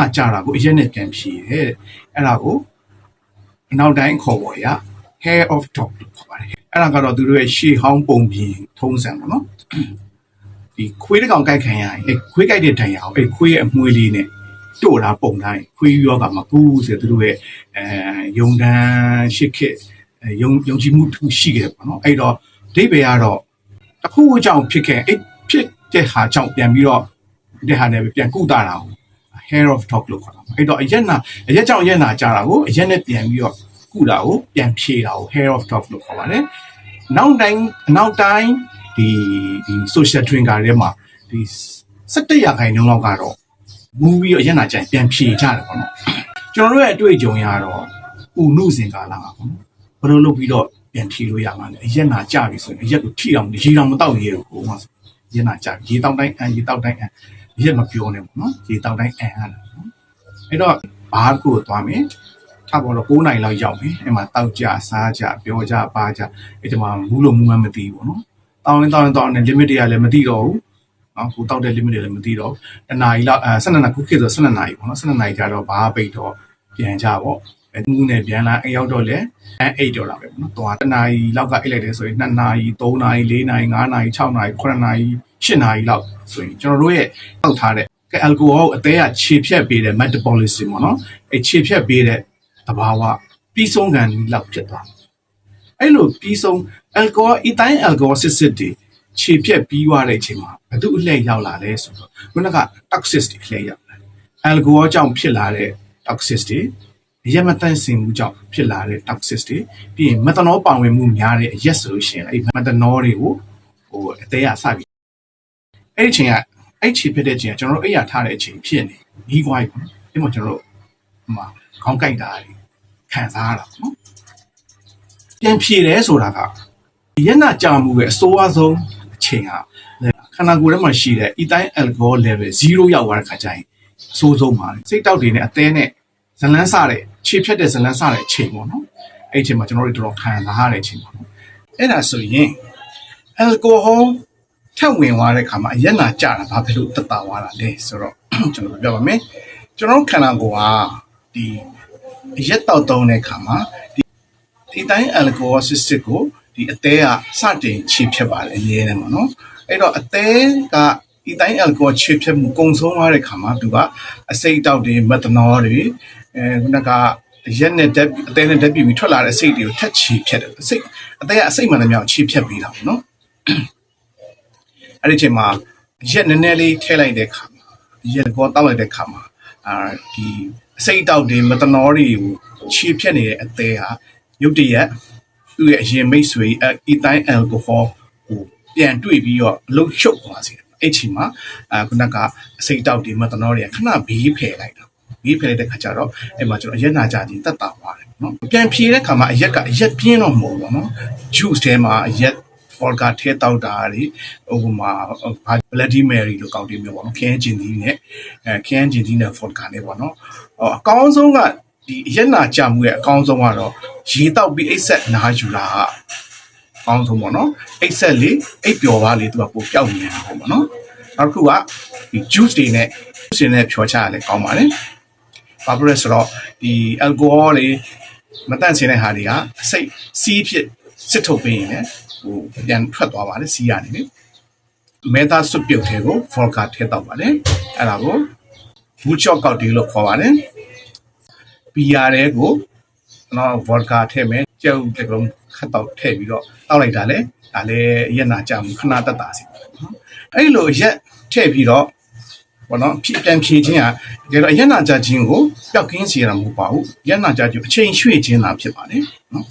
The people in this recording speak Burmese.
နာကြတာကိုအရက်နဲ့ပြန်ဖြေတယ်တဲ့အဲ့ဒါကိုအနောက်တိုင်းခေါ်ပေါ်ရ hair of dog လို့ခေါ်ပါတယ်အဲ့ဒါကတော့သူတို့ရဲ့ရှေးဟောင်းပုံပြင်ထုံးစံပေါ့နော်ဒီခွေးတစ်ကောင်ကြိုက်ခံရရင်အဲ့ခွေးကြိုက်တဲ့ဒဏ်ရာကိုအဲ့ခွေးရဲ့အမွှေးလေးနဲ့တို့တာပုံတိုင်းခွေးရောကမကူးဆိုသူတို့ရဲ့အဲယုံတန်းရှစ်ခစ်အဲယုံယုံကြည်မှုတစ်ခုရှိခဲ့တယ်ပေါ့နော်အဲ့တော့ဒိဗေကတော့တစ်ခုအကြောင်းဖြစ်ခဲ့အဲ့ဖြစ်တဲ့ဟာကြောင့်ပြန်ပြီးတော့တဲ့ဟာနဲ့ပြန်ကုတာတာကို hair of dog လို့ခေါ်တာပေါ့အဲ့တော့အရက်နာအရက်ကြောင့်အရက်နာကြတာကိုအရက်နဲ့ပြန်ပြီးတော့ကုတာကိုပြန်ဖြေတာကို hair of dog လို့ခေါ်ပါတယ်နောက်တိုင်းနောက်တိုင်းဒီဒီ social drinker တွေမှာဒီ17ရာခိုင်နှုန်းလောက်ကတော့မူပြီးတော့အရက်နာကြရင်ပြန်ဖြေကြတယ်ပေါ့နော်ကျွန်တော်တို့ရဲ့အတွေ့အကြုံရတော့ဥနုစင်ကာလာပါပေါ့နော်ဘယ်လိုလုပ်ပြီးတော့ပြန်ဖြေလို့ရမှာလဲအရက်နာကြပြီဆိုရင်အရက်ကိုထိအောင်ရေတောင်မတောက်ရဘူးဟိုမှာရက်နာကြရေတောက်တိုင်းအန်ရေတောက်တိုင်းအန် ရက်မပြောနဲ့ပေါ့နော်ရေတောက်တိုင်းအန်ရတာနော်အဲ့တော့ဘားကိုသွားမယ်ထားပေါ်တော့9နိုင်လောက်ရောက်ပြီအဲ့မှာတောက်ကြစားကြပြောကြပါကြအဲ့ဒီမှာမူးလို့မူးမှမသိဘူးပေါ့နော်တောင်းရင်တောင်းရင်တောင်းရင် limit တွေကလည်းမသိတော့ဘူးနော်ကိုတောက်တဲ့ limit တွေလည်းမသိတော့တနာရီလောက်အဲ12နာရီခုခေတ်ဆို12နာရီပေါ့နော်12နာရီကြတော့ဘာပိတ်တော့ပြန်ကြပေါ့အဲမူးနဲ့ပြန်လာအိမ်ရောက်တော့လေအဲအိတ်တော့လာပဲပေါ့နော်တော့တနာရီလောက်ကအိတ်လိုက်တယ်ဆိုရင်2နာရီ3နာရီ4နာရီ5နာရီ6နာရီ9နာရီ 10နာရီလောက်ဆိုရင်ကျွန်တော်တို့ရဲ့တောက်ထားတဲ့ alcohol အသေးကခြေဖြတ်ပေးတဲ့ metabolism ပေါ့နော်အဲခြေဖြတ်ပေးတဲ့တဘာဝပြီးဆုံးခံလောက်ဖြစ်သွားတယ်အဲ့လိုပြီးဆုံး alcohol အတိုင်း alcohol စစ်စစ်တွေခြေဖြတ်ပြီးသွားတဲ့အချိန်မှာဘယ်သူအလှည့်ရောက်လာလဲဆိုတော့ခုနက toxic တွေအလှည့်ရောက်လာ alcohol ကြောင့်ဖြစ်လာတဲ့ toxic တွေရက်မတန့်စင်မှုကြောင့်ဖြစ်လာတဲ့ toxic တွေပြီးရင် methanol ပါဝင်မှုများတဲ့အရက်ဆိုလို့ရှိရင်အဲ့ methanol တွေကိုဟိုအသေးအစပြီး အဲ့ဒီအချိန်ကအဲ့ခြေဖြစ်တဲ့အချိန်ကကျွန်တော်တို့အိယာထားတဲ့အချိန်ဖြစ်နေနီးကွာပြီပေါ့နော်အဲ့မှာကျွန်တော်တို့ဟိုမှာခေါင်းကိုက်တာတွေခံစားရတာပေါ့နော်ပြန်ဖြေတယ်ဆိုတာကရက်နာကြာမှုရဲ့အစိုးအဆုံးအချိန်ဟာခန္ဓာကိုယ်ထဲမှာရှိတဲ့ ethyl alcohol level 0ရောက်သွားတဲ့ခါကျရင်အဆိုးဆုံးပါစိတ်တောက်တွေနဲ့အသေးနဲ့ဇလန်းစတဲ့ခြေဖြတ်တဲ့ဇလန်းစတဲ့အချိန်ပေါ့နော်အဲ့ဒီအချိန်မှာကျွန်တော်တို့တော်တော်ခံစားရတဲ့အချိန်ပေါ့နော်အဲ့ဒါဆိုရင် alcohol ထက်ဝင်သွားတဲ့ခါမှာအရက်နာကြတာဘာဖြစ်လို့တက်တာသွားတာလဲဆိုတော့ကျွန်တော်ပြောပါမယ်ကျွန်တော်ခန္ဓာကိုယ်ဟာဒီအရက်တောက်တုံးတဲ့ခါမှာဒီဒီတိုင်း alcohol စစ်စစ်ကိုဒီအသေးကစတင်ခြေဖြတ်ပါတယ်အရေးနဲ့ပေါ့နော်အဲ့တော့အသေးကဒီတိုင်း alcohol ခြေဖြတ်မှုကုံဆုံးသွားတဲ့ခါမှာသူကအစိတ်တောက်တွေ methanol တွေအဲခုနကရက်နဲ့တက်အသေးနဲ့တက်ပြီးထွက်လာတဲ့အစိတ်တွေကိုထက်ချီဖြတ်တယ်အစိတ်အသေးကအစိတ်မှန်တယ်မြောက်ချီဖြတ်ပြီးတာပေါ့နော် အဲ့ဒီအချိန်မှာရက်နည်းနည်းလေးထည့်လိုက်တဲ့ခါမှာရက်ကောတောက်လိုက်တဲ့ခါမှာအာဒီအစိတ်တောက်တွေမတနောတွေကိုခြေဖြတ်နေတဲ့အသေးဟာရုတ်တရက်သူ့ရဲ့အရင်မိတ်ဆွေအီတိုင်းအယ်ကိုဟောကိုပြန်တွေ့ပြီးတော့အလုံးရှုပ်သွားစေတယ်အဲ့ချိန်မှာအာခုနကအစိတ်တောက်တွေမတနောတွေကခဏဘေးဖယ်လိုက်တာဘေးဖယ်လိုက်တဲ့ခါကျတော့အဲ့မှာကျွန်တော်အရက်နာကြခြင်းတက်တာသွားတယ်နော်ပြန်ဖြေတဲ့ခါမှာအရက်ကအရက်ပြင်းတော့မဟုတ်ဘူးနော် juice ထဲမှာအရက် vodka ထဲတောက်တာတွေဟိုမှာ bloody mary လို့ကောက်တယ်မျိုးပေါ့နော်ခင်းကျင်သီးနဲ့အဲခင်းကျင်သီးနဲ့ vodka နဲ့ပေါ့နော်အကောင်းဆုံးကဒီရက်နာကြမှုရဲ့အကောင်းဆုံးကတော့ရေတောက်ပြီးအိတ်ဆက်နားယူတာအကောင်းဆုံးပေါ့နော်အိတ်ဆက်လေးအိတ်ပျော်ပါလေသူကပိုပျောက်နေတာပေါ့နော်နောက်တစ်ခုကဒီ juice တွေနဲ့ juice တွေနဲ့ဖြော်ချရလဲကောင်းပါတယ်ဘာဖြစ်လဲဆိုတော့ဒီ alcohol တွေမတန့်စင်တဲ့ဟာတွေကအစိတ်စီးဖြစ် စစ်ထုတ်ပေးရင်လည်းဟိုပြန်ထွက်သွားပါတယ်စီးရနေလေမေတာစွပ်ပြုတ်ထဲကို forka ထဲတောက်ပါတယ်အဲ့ဒါကို wood chalk ကောက်တီလို့ခေါ်ပါတယ်ပီယာတဲ့ကိုနော် vodka ထည့်မယ်ကျုပ်တကုံခတ်တော့ထည့်ပြီးတော့တောက်လိုက်တာလေဒါလည်းရက်နာကြမှုခဏတက်တာစီနော်အဲ့လိုရက်ထည့်ပြီးတော့ဘောနော်ဖြည့်ပြန်ဖြည့်ခြင်းကတကယ်တော့ရက်နာကြခြင်းကိုပျောက်ကင်းစေရမှာမဟုတ်ပါဘူးရက်နာကြခြင်းအချိန်ရွှေ့ခြင်းသာဖြစ်ပါတယ်နော်